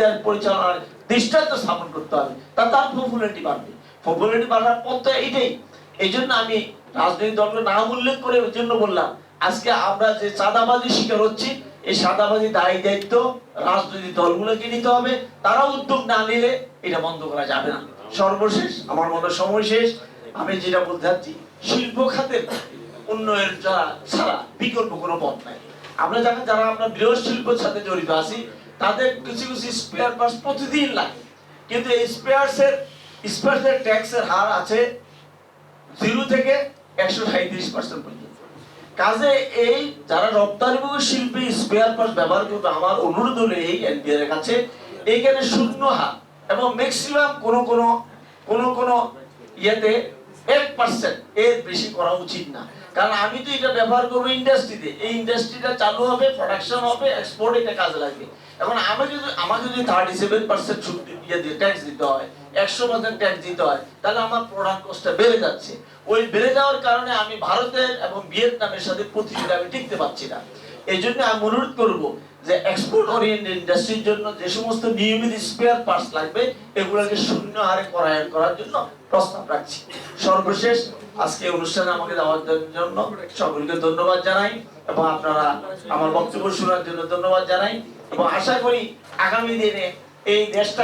দেশ পরিচালনার দৃষ্টান্ত স্থাপন করতে হবে। তা তার পপুলারিটি বাড়বে। পপুলারিটি বাড়ার পথ তো এইটাই। এই জন্য আমি রাজনৈতিক দলকে নাম উল্লেখ করে ওই জন্য বললাম, আজকে আমরা যে চাঁদাবাজি শিকার হচ্ছি, এই চাঁদাবাজি দায়ী দায়িত্ব রাজনৈতিক দলগুলোকে নিতে হবে। তারা উদ্যোগ না নিলে এটা বন্ধ করা যাবে না। সর্বশেষ, আমার মনে সময় শেষ আমি যেটা বলতে চাচ্ছি, শিল্প খাতের উন্নয়ন ছাড়া বিকল্প কোনো পথ নাই। আমরা যারা যারা আমরা বৃহৎ শিল্পের সাথে জড়িত আছি, তাদের কিছু কিছু স্পেয়ার পার্টস প্রতিদিন লাগে। কিন্তু এই স্পেয়ারসের স্পেয়ারসের ট্যাক্সের হার আছে জিরো থেকে একশো সাঁত্রিশ পার্সেন্ট পর্যন্ত। কাজে এই যারা রপ্তানিমুখী শিল্পী স্পেয়ার পার্টস ব্যবহার করবে, আমার অনুরোধ হলো এই এনবিআর কাছে, এইখানে শূন্য হার এবং ম্যাক্সিমাম কোন কোন কোন কোন ইয়েতে এক পার্সেন্ট এর বেশি করা উচিত না। কারণ আমি তো এটা ব্যবহার করব ইন্ডাস্ট্রিতে এই ইন্ডাস্ট্রিটা চালু হবে প্রোডাকশন হবে এক্সপোর্ট এটা কাজে লাগবে। এখন আমি যদি, আমাকে যদি থার্টি সেভেন পার্সেন্ট ইয়ে দিয়ে ট্যাক্স দিতে হয়, একশো পার্সেন্ট ট্যাক্স দিতে হয়, তাহলে আমার প্রোডাক্ট কস্টটা বেড়ে যাচ্ছে। ওই বেড়ে যাওয়ার কারণে আমি ভারতের এবং ভিয়েতনামের সাথে প্রতিযোগিতা আমি টিকতে পারছি না। এই জন্য আমি অনুরোধ করব যে এক্সপোর্ট ওরিয়েন্টেড ইন্ডাস্ট্রির জন্য যে সমস্ত নিয়মিত স্পেয়ার পার্টস লাগবে, এগুলোকে শূন্য হারে করায়ন করার জন্য প্রস্তাব রাখছি। সর্বশেষ আজকে অনুষ্ঠানে আমাকে দেওয়ার জন্য সকলকে ধন্যবাদ জানাই এবং আপনারা আমার বক্তব্য শোনার জন্য ধন্যবাদ জানাই এবং আশা করি আগামী দিনে এই দেশটা